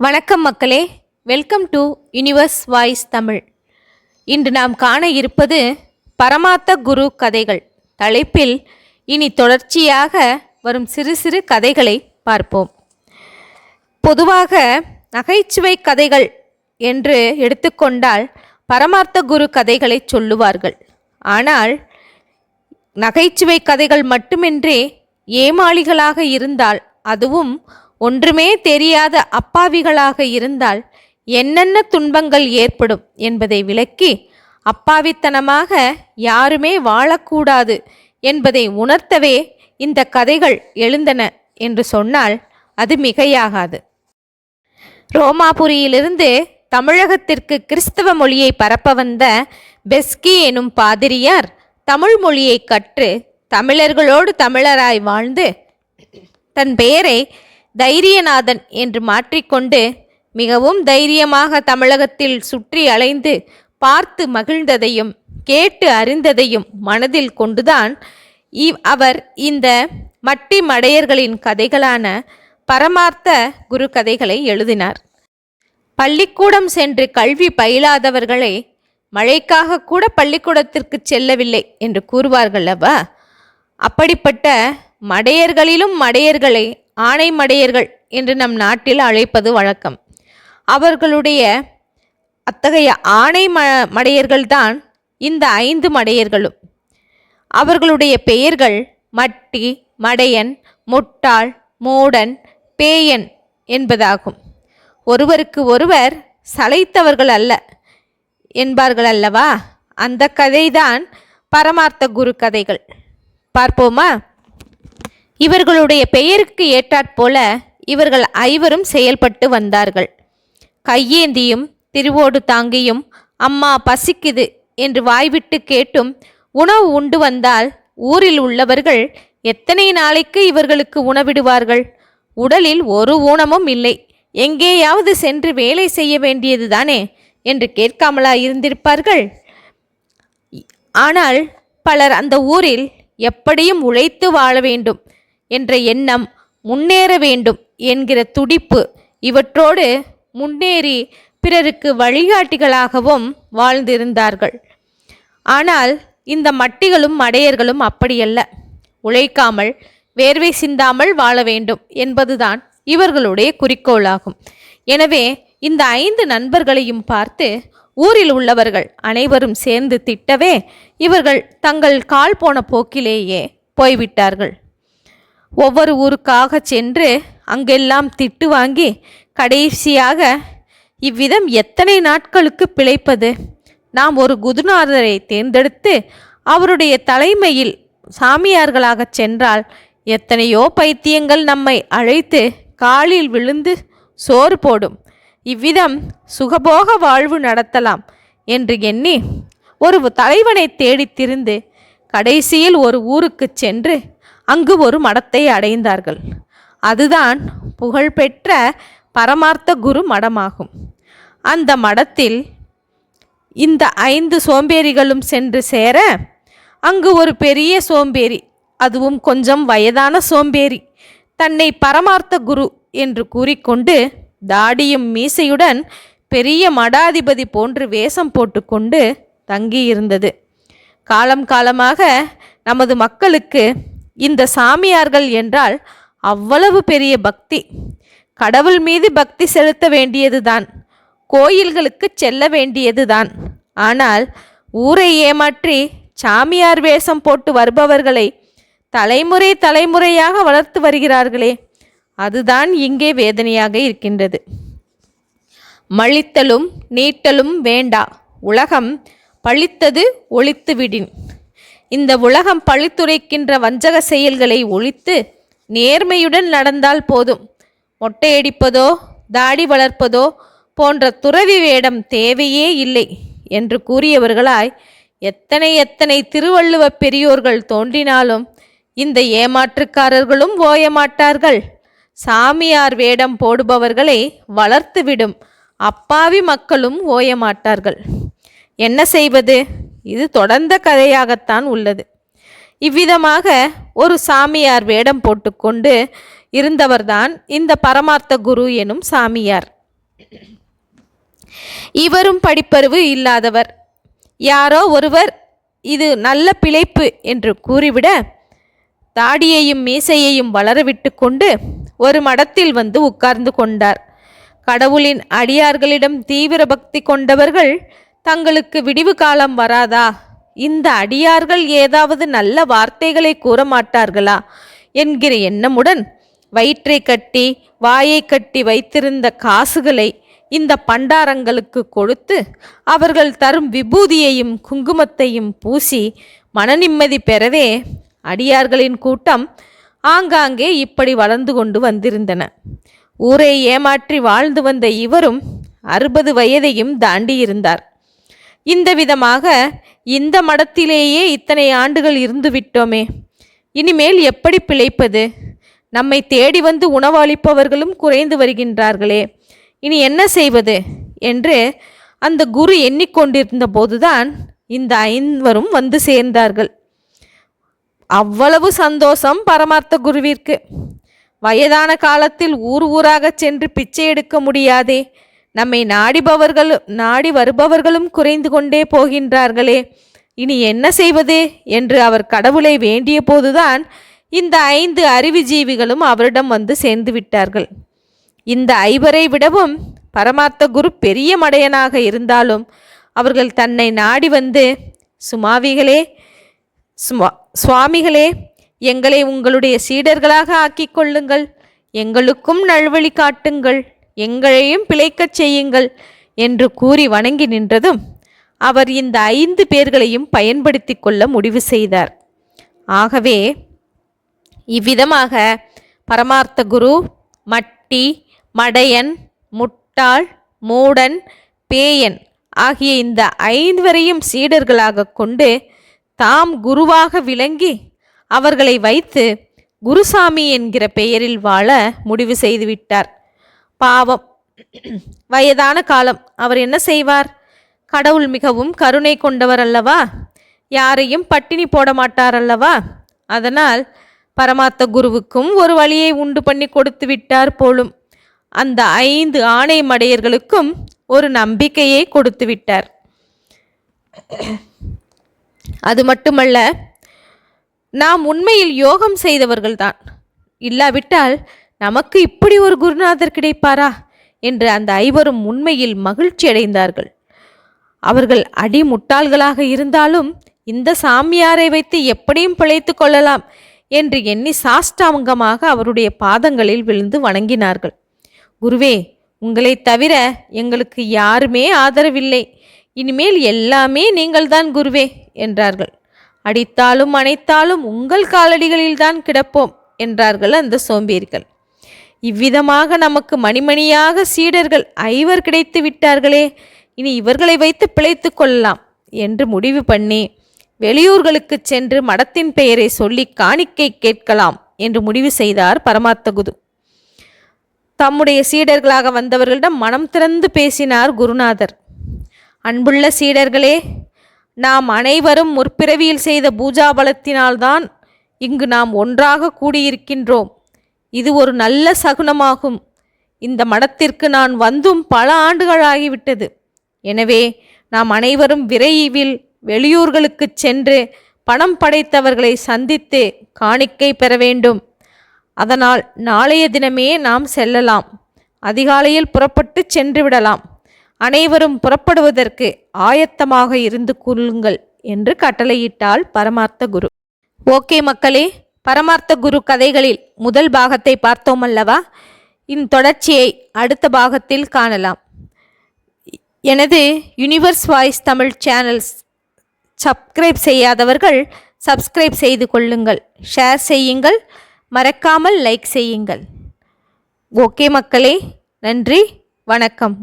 வணக்கம் மக்களே. Welcome to universe voice Tamil இன்று நாம் காண இருப்பது பரமாத்த குரு கதைகள். தலைப்பில் இனி தொடர்ச்சியாக வரும் சிறு சிறு கதைகளை பார்ப்போம். பொதுவாக நகைச்சுவை கதைகள் என்று எடுத்துக்கொண்டால் பரமார்த்த குரு கதைகளை சொல்லுவார்கள். ஆனால் நகைச்சுவை கதைகள் மட்டுமின்றி ஏமாளிகளாக இருந்தால் அதுவும் ஒன்றுமே தெரியாத அப்பாவிகளாக இருந்தால் என்னென்ன துன்பங்கள் ஏற்படும் என்பதை விளக்கி அப்பாவித்தனமாக யாருமே வாழக்கூடாது என்பதை உணர்த்தவே இந்த கதைகள் எழுந்தன என்று சொன்னால் அது மிகையாகாது. ரோமாபுரியிலிருந்து தமிழகத்திற்கு கிறிஸ்தவ மொழியை பரப்ப வந்த பெஸ்கி எனும் பாதிரியார் தமிழ் மொழியை கற்று தமிழர்களோடு தமிழராய் வாழ்ந்து தன் பெயரை தைரியநாதன் என்று மாற்றிக்கொண்டு மிகவும் தைரியமாக தமிழகத்தில் சுற்றி அலைந்து பார்த்து மகிழ்ந்ததையும் கேட்டு அறிந்ததையும் மனதில் கொண்டுதான் இவ் அவர் இந்த மட்டி மடையர்களின் கதைகளான பரமார்த்த குரு கதைகளை எழுதினார். பள்ளிக்கூடம் சென்று கல்வி பயிலாதவர்களை மழைக்காக கூட பள்ளிக்கூடத்திற்கு செல்லவில்லை என்று கூறுவார்கள் அல்லவா அப்படிப்பட்ட மடையர்களிலும் மடையர்களை ஆணை மடையர்கள் என்று நம் நாட்டில் அழைப்பது வழக்கம். அவர்களுடைய அத்தகைய ஆணை ம மடையர்கள்தான் இந்த ஐந்து மடையர்களும். அவர்களுடைய பெயர்கள் மட்டி மடையன் முட்டாள் மூடன் பேயன் என்பதாகும். ஒருவருக்கு ஒருவர் சளைத்தவர்கள் அல்ல என்பார்கள் அல்லவா? அந்த கதைதான் பரமார்த்த குரு கதைகள். பார்ப்போமா? இவர்களுடைய பெயருக்கு ஏற்றாற்போல இவர்கள் ஐவரும் செயல்பட்டு வந்தார்கள். கையேந்தியும் திருவோடு தாங்கியும் அம்மா பசிக்குது என்று வாய்விட்டு கேட்டும் உணவு உண்டு வந்தால் ஊரில் உள்ளவர்கள் எத்தனை நாளைக்கு இவர்களுக்கு உணவிடுவார்கள்? உடலில் ஒரு ஊனமும் இல்லை. எங்கேயாவது சென்று வேலை செய்ய வேண்டியதுதானே என்று கேட்காமலா இருந்திருப்பார்கள் ஆனால் பலர் அந்த ஊரில் எப்படியும் உழைத்து வாழ வேண்டும். என்ற எண்ணம் முன்னேற வேண்டும் என்கிற துடிப்பு இவற்றோடு முன்னேறி பிறருக்கு வழிகாட்டிகளாகவும் வாழ்ந்திருந்தார்கள். ஆனால் இந்த மட்டிகளும் மடையர்களும் அப்படியல்ல. உழைக்காமல் வேர்வை சிந்தாமல் வாழ வேண்டும் என்பதுதான் இவர்களுடைய குறிக்கோளாகும். எனவே இந்த ஐந்து நண்பர்களையும் பார்த்து ஊரில் உள்ளவர்கள் அனைவரும் சேர்ந்து திட்டவே இவர்கள் தங்கள் கால் போன போக்கிலேயே போய்விட்டார்கள். ஒவ்வொரு ஊருக்காக சென்று அங்கெல்லாம் திட்டு வாங்கி கடைசியாக இவ்விதம் எத்தனை நாட்களுக்கு பிழைப்பது? நாம் ஒரு குருநாதரை தேர்ந்தெடுத்து அவருடைய தலைமையில் சாமியார்களாகச் சென்றால் எத்தனையோ பைத்தியங்கள் நம்மை அழைத்து காலில் விழுந்து சோறு போடும். இவ்விதம் சுகபோக வாழ்வு நடத்தலாம் என்று எண்ணி ஒரு தலைவனை தேடித் திரிந்து கடைசியில் ஒரு ஊருக்கு சென்று அங்கு ஒரு மடத்தை அடைந்தார்கள். அதுதான் புகழ்பெற்ற பரமார்த்த குரு மடமாகும். அந்த மடத்தில் இந்த ஐந்து சோம்பேறிகளும் சென்று சேர அங்கு ஒரு பெரிய சோம்பேறி அதுவும் கொஞ்சம் வயதான சோம்பேறி தன்னை பரமார்த்த குரு என்று கூறிக்கொண்டு தாடியும் மீசையுடன் பெரிய மடாதிபதி போன்று வேஷம் போட்டுக்கொண்டு தங்கியிருந்தது. காலம் காலமாக நமது மக்களுக்கு இந்த சாமியார்கள் என்றால் அவ்வளவு பெரிய பக்தி. கடவுள் மீது பக்தி செலுத்த வேண்டியதுதான். கோயில்களுக்கு செல்ல வேண்டியதுதான். ஆனால் ஊரை ஏமாற்றி சாமியார் வேஷம் போட்டு வருபவர்களை தலைமுறை தலைமுறையாக வளர்த்து வருகிறார்களே அதுதான் இங்கே வேதனையாக இருக்கின்றது. மழித்தலும் நீட்டலும் வேண்டா. உலகம் பழித்தது ஒழித்து விடின் இந்த உலகம் பழித்துரைக்கின்ற வஞ்சக செயல்களை ஒழித்து நேர்மையுடன் நடந்தால் போதும். மொட்டையடிப்பதோ தாடி வளர்ப்பதோ போன்ற துறவி வேடம் தேவையே இல்லை என்று கூறியவர்களாய் எத்தனை எத்தனை திருவள்ளுவ பெரியோர்கள் தோன்றினாலும் இந்த ஏமாற்றுக்காரர்களும் ஓயமாட்டார்கள். சாமியார் வேடம் போடுபவர்களை வளர்த்துவிடும். அப்பாவி மக்களும் ஓயமாட்டார்கள். என்ன செய்வது? இது தொடர்ந்த கதையாகத்தான் உள்ளது. இவ்விதமாக ஒரு சாமியார் வேடம் போட்டுக்கொண்டு இருந்தவர்தான் இந்த பரமார்த்த குரு எனும் சாமியார். இவரும் படிப்பறிவு இல்லாதவர். யாரோ ஒருவர் இது நல்ல பிழைப்பு என்று கூறிவிட தாடியையும் மீசையையும் வளரவிட்டு கொண்டு ஒரு மடத்தில் வந்து உட்கார்ந்து கொண்டார். கடவுளின் அடியார்களிடம் தீவிர பக்தி கொண்டவர்கள் தங்களுக்கு விடிவு காலம் வராதா? இந்த அடியார்கள் ஏதாவது நல்ல வார்த்தைகளை கூற மாட்டார்களா என்கிற எண்ணமுடன் வயிற்றை கட்டி வாயை கட்டி வைத்திருந்த காசுகளை இந்த பண்டாரங்களுக்கு கொடுத்து அவர்கள் தரும் விபூதியையும் குங்குமத்தையும் பூசி மனநிம்மதி பெறவே அடியார்களின் கூட்டம் ஆங்காங்கே இப்படி வளர்ந்து கொண்டு வந்திருந்தன. ஊரை ஏமாற்றி வாழ்ந்து வந்த இவரும் அறுபது வயதையும் தாண்டியிருந்தார். இந்த விதமாக இந்த மடத்திலேயே இத்தனை ஆண்டுகள் இருந்து விட்டோமே. இனிமேல் எப்படி பிழைப்பது? நம்மை தேடி வந்து உணவளிப்பவர்களும் குறைந்து வருகின்றார்களே. இனி என்ன செய்வது? என்று அந்த குரு எண்ணிக்கொண்டிருந்த போதுதான் இந்த ஐவரும் வந்து சேர்ந்தார்கள். அவ்வளவு சந்தோஷம் பரமார்த்த குருவிற்கு. வயதான காலத்தில் ஊர் ஊராக சென்று பிச்சை எடுக்க முடியாதே. நம்மை நாடிபவர்கள் நாடி வருபவர்களும் குறைந்து கொண்டே போகின்றார்களே. இனி என்ன செய்வது என்று அவர் கடவுளை வேண்டிய போதுதான் இந்த ஐந்து அறிவுஜீவிகளும் அவரிடம் வந்து சேர்ந்து விட்டார்கள். இந்த ஐவரை விடவும் பரமார்த்த குரு பெரிய மடையனாக இருந்தாலும் அவர்கள் தன்னை நாடி வந்து சுமாவிகளே சுமா சுவாமிகளே எங்களை உங்களுடைய சீடர்களாக ஆக்கிக் கொள்ளுங்கள். எங்களுக்கும் நல்வழி காட்டுங்கள். எங்களையும் பிழைக்கச் செய்யுங்கள் என்று கூறி வணங்கி நின்றதும் அவர் இந்த ஐந்து பேர்களையும் பயன்படுத்தி கொள்ள முடிவு செய்தார். ஆகவே இவ்விதமாக பரமார்த்த குரு மட்டி மடையன் முட்டாள் மூடன் பேயன் ஆகிய இந்த ஐந்துவரையும் சீடர்களாக கொண்டு தாம் குருவாக விளங்கி அவர்களை வைத்து குருசாமி என்கிற பெயரில் வாழ முடிவு செய்துவிட்டார். பாவம். வயதான காலம். அவர் என்ன செய்வார்? கடவுள் மிகவும் கருணை கொண்டவர் அல்லவா? யாரையும் பட்டினி போட மாட்டார் அல்லவா? அதனால் பரமாத்த குருவுக்கும் ஒரு வழியை உண்டு பண்ணி கொடுத்து விட்டார் போலும். அந்த ஐந்து ஆணை மடையர்களுக்கும் ஒரு நம்பிக்கையை கொடுத்து விட்டார். அது மட்டுமல்ல நாம் உண்மையில் யோகம் செய்தவர்கள்தான். இல்லாவிட்டால் நமக்கு இப்படி ஒரு குருநாதர் கிடைப்பாரா? என்று அந்த ஐவரும் உண்மையில் மகிழ்ச்சி அடைந்தார்கள். அவர்கள் அடி முட்டாள்களாக இருந்தாலும் இந்த சாமியாரை வைத்து எப்படியும் பிழைத்து கொள்ளலாம் என்று எண்ணி சாஷ்டாங்கமாக அவருடைய பாதங்களில் விழுந்து வணங்கினார்கள். குருவே உங்களைத் தவிர எங்களுக்கு யாருமே ஆதரவில்லை. இனிமேல் எல்லாமே நீங்கள்தான் குருவே என்றார்கள். அடித்தாலும் அணைத்தாலும் உங்கள் காலடிகளில்தான் கிடப்போம் என்றார்கள் அந்த சோம்பேறிகள். இவ்விதமாக நமக்கு மணிமணியாக சீடர்கள் ஐவர் கிடைத்து விட்டார்களே இனி இவர்களை வைத்து பிழைத்து கொள்ளலாம் என்று முடிவு பண்ணி வெளியூர்களுக்கு சென்று மடத்தின் பெயரை சொல்லி காணிக்கை கேட்கலாம் என்று முடிவு செய்தார் பரமாத்தகுது தம்முடைய சீடர்களாக வந்தவர்களிடம் மனம் திறந்து பேசினார் குருநாதர். அன்புள்ள சீடர்களே நாம் அனைவரும் முற்பிறவியில் செய்த பூஜாபலத்தினால்தான் இங்கு நாம் ஒன்றாக கூடியிருக்கின்றோம். இது ஒரு நல்ல சகுனமாகும். இந்த மடத்திற்கு நான் வந்தும் பல ஆண்டுகளாகிவிட்டது. எனவே நாம் அனைவரும் விரைவில் வெளியூர்களுக்கு சென்று பணம் படைத்தவர்களை சந்தித்து காணிக்கை பெற வேண்டும். அதனால் நாளைய தினமே நாம் செல்லலாம். அதிகாலையில் புறப்பட்டு சென்று விடலாம். அனைவரும் புறப்படுவதற்கு ஆயத்தமாக இருந்து கொள்ளுங்கள் என்று கட்டளையிட்டால் பரமார்த்த குரு. ஓகே மக்களே பரமார்த்த குரு கதைகளில் முதல் பாகத்தை பார்த்தோம் அல்லவா இன் தொடர்ச்சியை அடுத்த பாகத்தில் காணலாம். எனது universe voice Tamil channels subscribe செய்யாதவர்கள் சப்ஸ்கிரைப் செய்து கொள்ளுங்கள். ஷேர் செய்யுங்கள். மறக்காமல் லைக் செய்யுங்கள். ஓகே மக்களே நன்றி வணக்கம்.